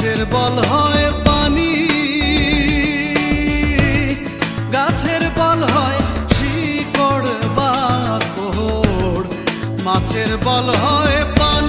গাছের বল হয় পানি। গাছের বল হয় শিকড় বা মাছের বল হয় পানি।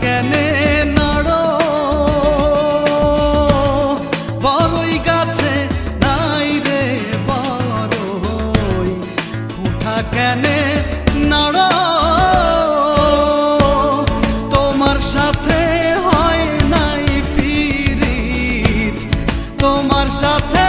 কেনে নাড়ো। বড়ই গাছে নাই রে বড়ই ফুটা কেনে নাড়ো। তোমার সাথে হয় নাই পীড়িত। তোমার সাথে